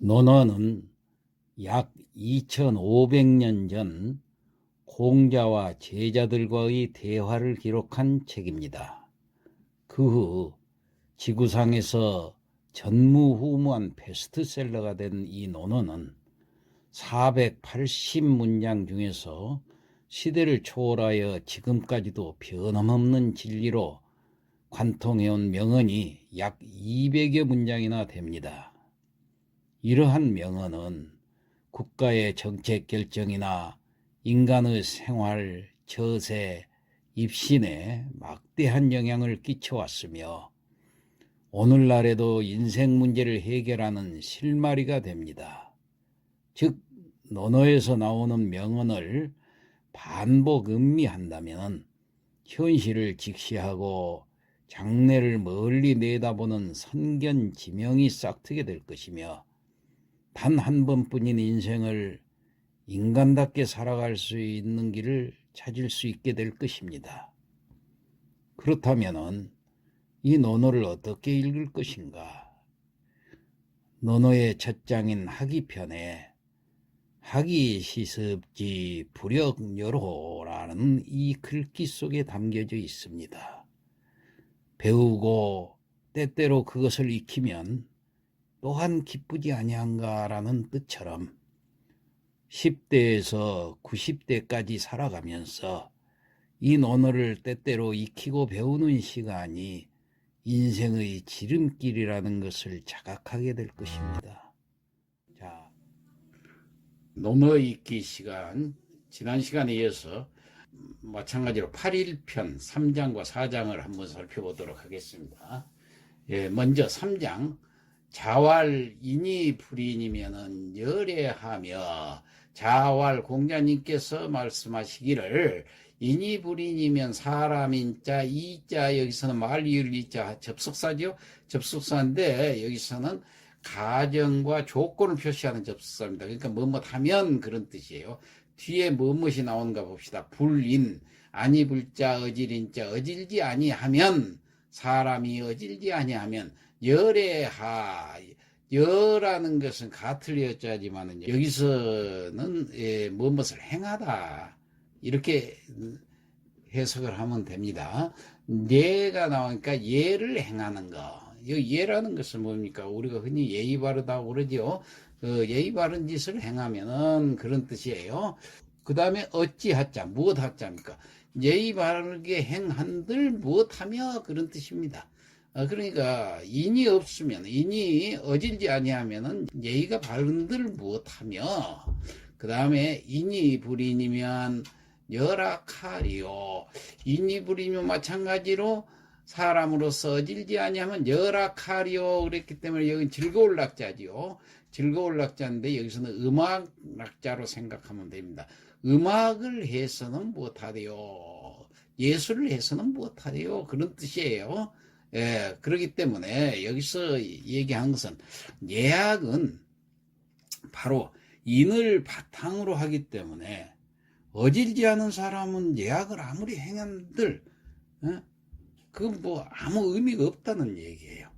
논어는 약 2500년 전 공자와 제자들과의 대화를 기록한 책입니다. 그 후 지구상에서 전무후무한 베스트셀러가 된 이 논어는 480문장 중에서 시대를 초월하여 지금까지도 변함없는 진리로 관통해온 명언이 약 200여 문장이나 됩니다. 이러한 명언은 국가의 정책 결정이나 인간의 생활, 처세, 입신에 막대한 영향을 끼쳐왔으며 오늘날에도 인생 문제를 해결하는 실마리가 됩니다. 즉, 논어에서 나오는 명언을 반복 음미한다면 현실을 직시하고 장래를 멀리 내다보는 선견 지명이 싹트게 될 것이며 단 한 번뿐인 인생을 인간답게 살아갈 수 있는 길을 찾을 수 있게 될 것입니다. 그렇다면 이 논어를 어떻게 읽을 것인가? 논어의 첫 장인 하기편에 하기 시습지 불역여로라는 이 글귀 속에 담겨져 있습니다. 배우고 때때로 그것을 익히면 또한 기쁘지 아니한가라는 뜻처럼 10대에서 90대까지 살아가면서 이 논어를 때때로 익히고 배우는 시간이 인생의 지름길이라는 것을 자각하게 될 것입니다. 자, 논어 읽기 시간, 지난 시간에 이어서 마찬가지로 8일편 3장과 4장을 한번 살펴보도록 하겠습니다. 예, 먼저 3장 자활 인이 불인이면은 열애하며 자활 공자님께서 말씀하시기를 인이 불인이면 사람인 자 이 자 여기서는 말리을 이 자 접속사죠? 접속사인데 여기서는 가정과 조건을 표시하는 접속사입니다. 그러니까 뭐뭐하면 그런 뜻이에요. 뒤에 뭐뭇이 나오는가 봅시다. 불인. 아니 불자 어질인 자 어질지 아니하면 사람이 어질지 아니하면 열애하 여라는 것은 같을 여자지만은 여기서는 예, 무엇을 행하다 이렇게 해석을 하면 됩니다. 예가 나오니까 예를 행하는 거. 이 예라는 것은 뭡니까? 우리가 흔히 예의 바르다고 그러죠. 그 예의 바른 짓을 행하면은 그런 뜻이에요. 그 다음에 어찌하자, 무엇 하자입니까? 예의 바르게 행한들 무엇하며 그런 뜻입니다. 어, 그러니까 인이 없으면 인이 어질지 아니하면은 예의가 바른들 무엇하며 그 다음에 인이 불인이면 열악하리요. 인이 불이면 마찬가지로 사람으로서 어질지 아니하면 열악하리요. 그랬기 때문에 여기 즐거울 낙자지요. 즐거울 낙자인데 여기서는 음악 낙자로 생각하면 됩니다. 음악을 해서는 못하대요. 예술을 해서는 못하대요. 그런 뜻이에요. 예, 그렇기 때문에 여기서 얘기한 것은 예약은 바로 인을 바탕으로 하기 때문에 어질지 않은 사람은 예약을 아무리 행한들 어? 그뭐 아무 의미가 없다는 얘기예요.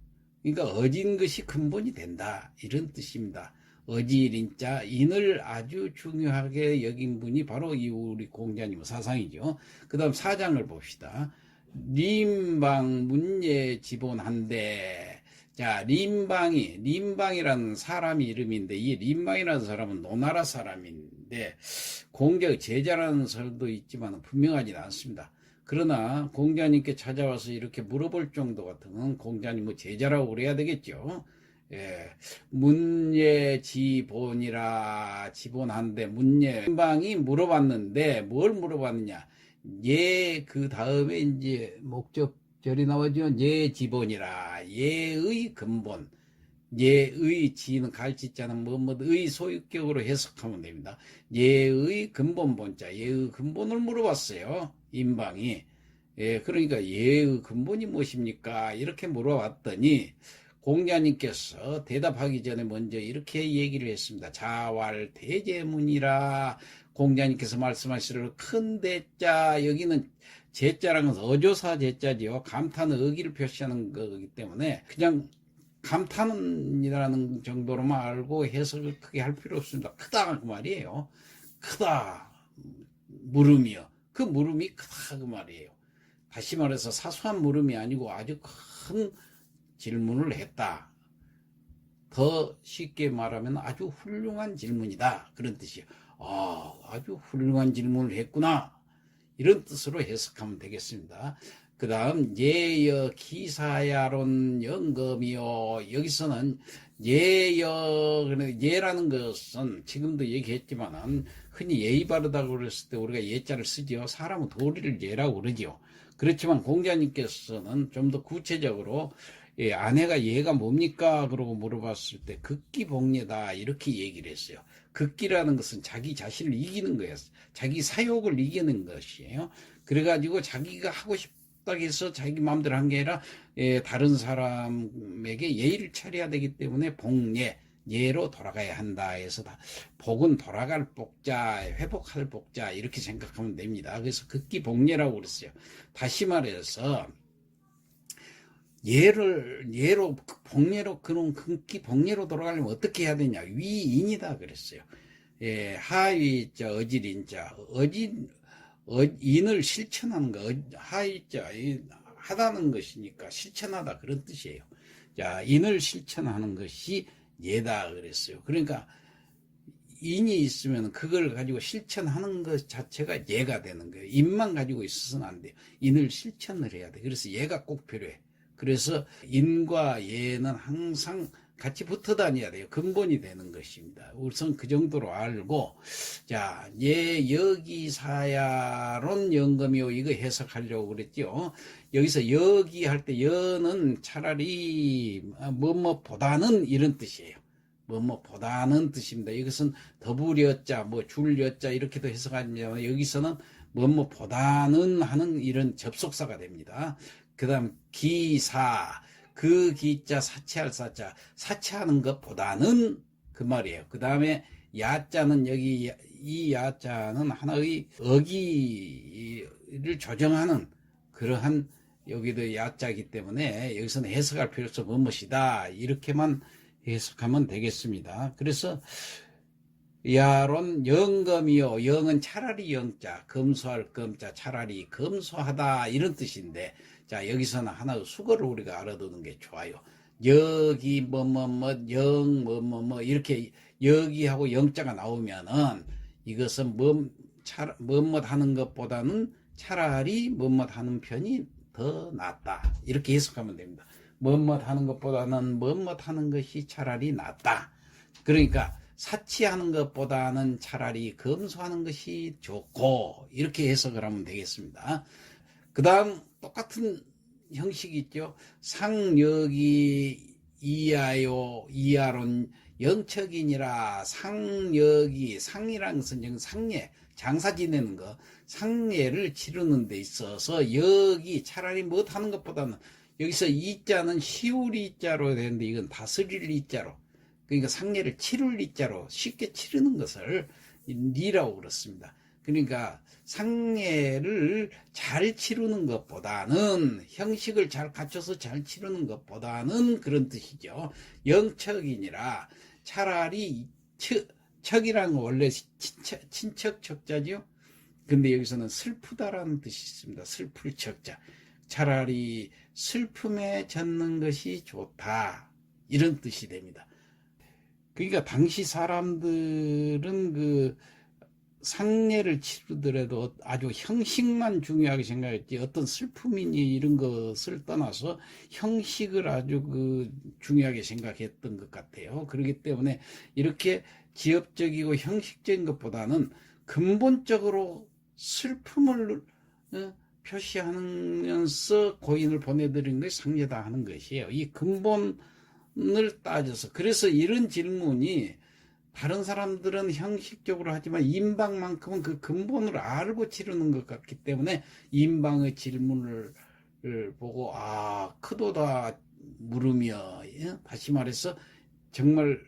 그러니까 어진 것이 근본이 된다 이런 뜻입니다. 어질인 자 인을 아주 중요하게 여긴 분이 바로 이 우리 공자님 사상이죠. 그 다음 사장을 봅시다. 림방 문예 지본한데 자 림방이 림방이라는 사람 이름인데 이 림방이라는 사람은 노나라 사람인데 공자의 제자라는 설도 있지만 분명하지는 않습니다. 그러나 공자님께 찾아와서 이렇게 물어볼 정도 같으면 공자님의 뭐 제자라고 그래야 되겠죠. 예, 문예 지본이라 지본한데 문예 림방이 물어봤는데 뭘 물어봤느냐 예, 그 다음에 이제 목적 절이 나오죠. 예, 지본이라. 예의 근본. 예의 지는 갈지자는 뭐뭐의 소유격으로 해석하면 됩니다. 예의 근본 본자, 예의 근본을 물어봤어요. 인방이. 예, 그러니까 예의 근본이 무엇입니까? 이렇게 물어봤더니 공자님께서 대답하기 전에 먼저 이렇게 얘기를 했습니다. 자왈 대제문이라 공자님께서 말씀하시기를 큰 대자 여기는 제자라는 것은 어조사 제자지요. 감탄의 의기를 표시하는 거기 때문에 그냥 감탄이라는 정도로만 알고 해석을 크게 할 필요 없습니다. 크다 그 말이에요. 크다 물음이요. 그 물음이 크다 그 말이에요. 다시 말해서 사소한 물음이 아니고 아주 큰 질문을 했다. 더 쉽게 말하면 아주 훌륭한 질문이다. 그런 뜻이에요. 아, 아주 훌륭한 질문을 했구나. 이런 뜻으로 해석하면 되겠습니다. 그 다음 예여 기사야론 연금이요. 여기서는 예여 예라는 것은 지금도 얘기했지만은 흔히 예의 바르다고 그랬을 때 우리가 예자를 쓰지요. 사람은 도리를 예라고 그러지요. 그렇지만 공자님께서는 좀 더 구체적으로 예, 아내가 얘가 뭡니까? 그러고 물어봤을 때 극기복례다 이렇게 얘기를 했어요. 극기라는 것은 자기 자신을 이기는 거예요. 자기 사욕을 이기는 것이에요. 그래가지고 자기가 하고 싶다고 해서 자기 마음대로 한 게 아니라 예, 다른 사람에게 예의를 차려야 되기 때문에 복례 예로 돌아가야 한다 해서 다 복은 돌아갈 복자 회복할 복자 이렇게 생각하면 됩니다. 그래서 극기복례라고 그랬어요. 다시 말해서 예를 예로 복례로 그런 극기 복례로 돌아가려면 어떻게 해야 되냐 위인이다 그랬어요. 예, 하위자 어질인자 어진 어, 인을 실천하는 거 어, 하위자 이, 하다는 것이니까 실천하다 그런 뜻이에요. 자 인을 실천하는 것이 예다 그랬어요. 그러니까 인이 있으면 그걸 가지고 실천하는 것 자체가 예가 되는 거예요. 인만 가지고 있어서는 안 돼요. 인을 실천을 해야 돼. 그래서 예가 꼭 필요해. 그래서 인과 예는 항상 같이 붙어 다녀야 돼요. 근본이 되는 것입니다. 우선 그 정도로 알고, 자, 예, 여기사야론 연금이요. 이거 해석하려고 그랬죠. 여기서 여기 할 때 여는 차라리 뭐뭐보다는 이런 뜻이에요. 뭐뭐보다는 뜻입니다. 이것은 더불여자, 뭐 줄여자 이렇게도 해석하지만 여기서는 뭐뭐보다는 하는 이런 접속사가 됩니다. 그 다음 기사 그 기자 사치할 사자 사치하는 것보다는 그 말이에요. 그 다음에 야자는 여기 이 야자는 하나의 어기를 조정하는 그러한 여기도 야자이기 때문에 여기서는 해석할 필요 없어 뭐뭇이다 이렇게만 해석하면 되겠습니다. 그래서 야론 영검이요. 영은 차라리 영자, 검소할 검자, 차라리 검소하다 이런 뜻인데 자 여기서는 하나의 수거를 우리가 알아두는 게 좋아요. 여기 뭐 뭐 뭐 영 뭐 뭐 뭐 이렇게 여기하고 영자가 나오면은 이것은 뭐 뭐뭐 하는 것보다는 차라리 뭐뭐 하는 편이 더 낫다 이렇게 해석하면 됩니다. 뭐뭐 하는 것보다는 뭐뭐 하는 것이 차라리 낫다. 그러니까 사치하는 것보다는 차라리 검소하는 것이 좋고 이렇게 해석을 하면 되겠습니다. 그 다음 똑같은 형식이 있죠. 상여기 이하요 이하론 영척이니라 상여기 상이라는 것은 상례 장사 지내는 거 상례를 치르는 데 있어서 여기 차라리 못 하는 것보다는 여기서 이자는 시울 이자로 되는데 이건 다스릴 이자로 그러니까 상례를 치룰 이자로 쉽게 치르는 것을 니라고 그렇습니다. 그러니까 상례를 잘 치르는 것보다는 형식을 잘 갖춰서 잘 치르는 것보다는 그런 뜻이죠. 영척이니라 차라리 척, 건 원래 친척, 친척 척자죠. 근데 여기서는 슬프다라는 뜻이 있습니다. 슬플 척자. 차라리 슬픔에 젖는 것이 좋다. 이런 뜻이 됩니다. 그러니까 당시 사람들은 그 상례를 치르더라도 아주 형식만 중요하게 생각했지 어떤 슬픔이니 이런 것을 떠나서 형식을 아주 그 중요하게 생각했던 것 같아요. 그렇기 때문에 이렇게 지엽적이고 형식적인 것보다는 근본적으로 슬픔을 어, 표시하면서 고인을 보내드린 것이 상례다 하는 것이에요. 이 근본을 따져서 그래서 이런 질문이 다른 사람들은 형식적으로 하지만 인방만큼은 그 근본을 알고 치르는 것 같기 때문에 인방의 질문을 보고 아 크도다 물으며 예? 다시 말해서 정말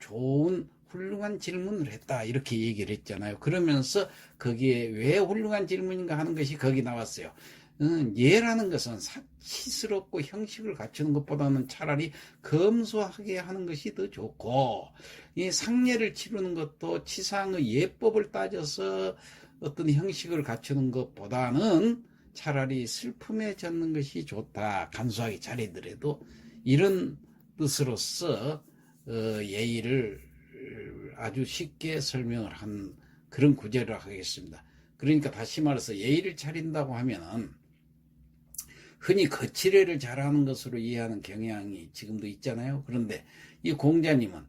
좋은 훌륭한 질문을 했다 이렇게 얘기를 했잖아요. 그러면서 거기에 왜 훌륭한 질문인가 하는 것이 거기 나왔어요. 음, 예라는 것은 사치스럽고 형식을 갖추는 것보다는 차라리 검소하게 하는 것이 더 좋고 이 상례를 치르는 것도 치상의 예법을 따져서 어떤 형식을 갖추는 것보다는 차라리 슬픔에 젖는 것이 좋다. 간소하게 차리더라도 이런 뜻으로서 어, 예의를 아주 쉽게 설명을 한 그런 구제를 하겠습니다. 그러니까 다시 말해서 예의를 차린다고 하면은 흔히 거칠애를 잘하는 것으로 이해하는 경향이 지금도 있잖아요. 그런데 이 공자님은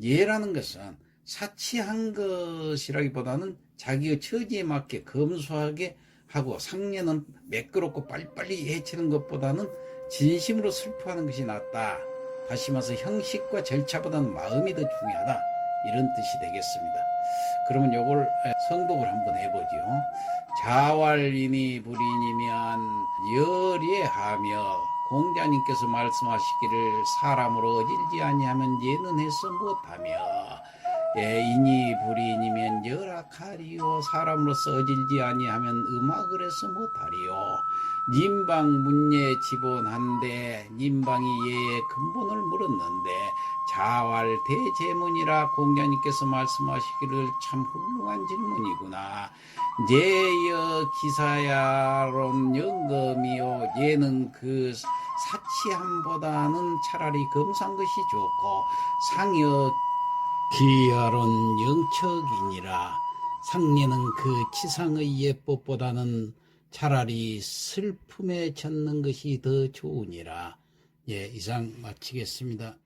예라는 것은 사치한 것이라기보다는 자기의 처지에 맞게 검소하게 하고 상례는 매끄럽고 빨리빨리 해치는 것보다는 진심으로 슬퍼하는 것이 낫다. 다시 말해서 형식과 절차보다는 마음이 더 중요하다. 이런 뜻이 되겠습니다. 그러면 요걸 성독을 한번 해보죠. 자활인이 불인이면 열예하며 공자님께서 말씀하시기를 사람으로 어질지 아니하면 예는 해서 못하며 예, 인이 불인이면 열악하리요 사람으로서 어질지 아니하면 음악을 해서 못하리요 님방 문예 지본한데 님방이 예의 근본을 물었는데 자활 대제문이라 공자님께서 말씀하시기를 참 훌륭한 질문이구나. 예여 기사야론 영검이요. 예는 그 사치함보다는 차라리 검소한 것이 좋고 상여 기야론 영척이니라. 상례는 그 치상의 예법보다는 차라리 슬픔에 젖는 것이 더 좋으니라. 예 이상 마치겠습니다.